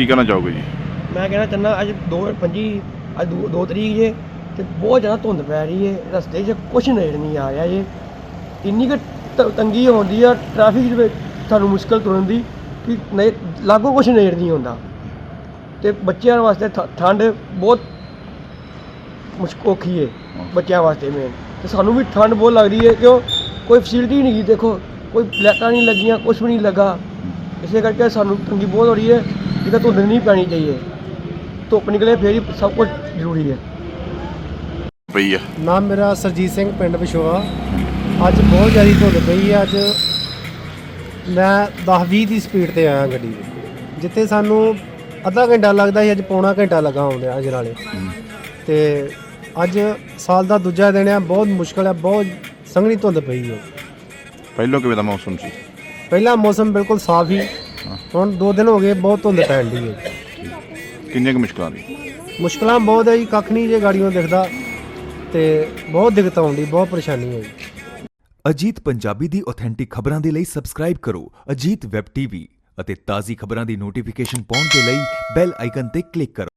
ਕੀ ਕਹਿਣਾ ਚਾਹੋਗੇ ਜੀ? ਮੈਂ ਕਹਿਣਾ ਚਾਹੁੰਦਾ ਅੱਜ 2 ਪੰਜੀ, ਅੱਜ 2 ਤਰੀਕ ਜੇ ਤੇ ਬਹੁਤ ਜ਼ਿਆਦਾ ਧੁੰਦ ਪੈ ਰਹੀ ਹੈ ਰਸਤੇ 'ਚ ਕੁਛ ਨਜ਼ਰ ਨਹੀਂ ਆ ਰਿਹਾ ਜੇ। ਇੰਨੀ ਕੁ ਤੰਗੀ ਹੁੰਦੀ ਆ ਟ੍ਰੈਫਿਕ ਦੇ ਵਿੱਚ ਸਾਨੂੰ ਮੁਸ਼ਕਲ ਤੁਰਨ ਦੀ, ਕਿ ਨਹੀਂ, ਲਾਗੋ ਕੁਛ ਨਜ਼ਰ ਨਹੀਂ ਆਉਂਦਾ। ਤੇ ਬੱਚਿਆਂ ਵਾਸਤੇ ਠ- ਠੰਡ ਬਹੁਤ ਮੁਸ਼ਕ, ਔਖੀ ਹੈ ਬੱਚਿਆਂ ਵਾਸਤੇ ਮੇਨ ਤੇ ਸਾਨੂੰ ਵੀ ਠੰਡ ਬਹੁਤ ਲੱਗਦੀ ਹੈ ਕਿਉਂ? ਕੋਈ ਫੈਸਿਲਿਟੀ ਨਹੀਂ ਦੇਖੋ, ਕੋਈ ਲਾਈਟਾਂ ਨਹੀਂ ਲੱਗੀਆਂ, ਕੁਛ ਵੀ ਨਹੀਂ ਲੱਗਾ। ਇਸੇ ਕਰਕੇ ਸਾਨੂੰ ਤੰਗੀ ਬਹੁਤ ਹੋ ਰਹੀ ਹੈ ਜਿੱਦਾਂ ਧੁੰਦ ਨਹੀਂ ਪੈਣੀ ਚਾਹੀਏ ਧੁੱਪ ਨਿਕਲੇ ਫੇਰ ਹੀ ਸਭ ਕੁਝ ਜ਼ਰੂਰੀ ਹੈ। ਪਈ ਆ। ਨਾਮ ਮੇਰਾ ਸਰਜੀਤ ਸਿੰਘ ਪਿੰਡ ਵਿਸ਼ੋਆ ਅੱਜ ਬਹੁਤ ਜ਼ਿਆਦਾ ਧੁੰਦ ਪਈ ਹੈ ਅੱਜ ਮੈਂ 10-20 ਦੀ ਸਪੀਡ ਤੇ ਆਇਆ ਗੱਡੀ ਦੀ। ਜਿੱਥੇ ਸਾਨੂੰ ਅੱਧਾ ਘੰਟਾ ਲੱਗਦਾ ਸੀ ਅੱਜ ਪੌਣਾ ਘੰਟਾ ਲੱਗਾ ਆਉਂਦਿਆਂ ਅਜਨਾਲੇ ਤੇ ਅੱਜ ਸਾਲ ਦਾ ਦੂਜਾ ਦਿਨ ਹੈ ਬਹੁਤ ਮੁਸ਼ਕਲ ਹੈ ਬਹੁਤ ਸੰਘਣੀ ਧੁੰਦ ਪਈ ਹੈ ਪਹਿਲੋਂ ਕਿਵੇਂ ਦਾ ਮੌਸਮ ਸੀ? ਪਹਿਲਾ ਮੌਸਮ ਬਿਲਕੁਲ ਸਾਫ਼ ਹੀ ਹੁਣ 2 ਦਿਨ ਹੋ ਗਏ ਬਹੁਤ ਧੁੰਦ ਪੈਣ ਦੀ ਹੈ। ਕਿੰਨੀਆਂ ਕੁ ਮੁਸ਼ਕਲਾਂ ਦੀ ਮੁਸ਼ਕਲਾਂ ਬਹੁਤ ਹੈ ਜੀ ਕੱਖ ਨਹੀਂ ਜੇ ਗਾੜੀਆਂ ਦਿਖਦਾ ਤੇ ਬਹੁਤ ਦਿੱਕਤ ਆਉਂਦੀ ਬਹੁਤ ਪਰੇਸ਼ਾਨੀ ਹੈ ਜੀ। ਅਜੀਤ ਪੰਜਾਬੀ ਦੀ ਆਥੈਂਟਿਕ ਖਬਰਾਂ ਦੇ ਲਈ ਸਬਸਕ੍ਰਾਈਬ ਕਰੋ ਅਜੀਤ ਵੈਬ ਟੀਵੀ ਅਤੇ ਤਾਜ਼ੀ ਖਬਰਾਂ ਦੀ ਨੋਟੀਫਿਕੇਸ਼ਨ ਪਾਉਣ ਦੇ ਲਈ ਬੈਲ ਆਈਕਨ ਤੇ ਕਲਿੱਕ ਕਰੋ।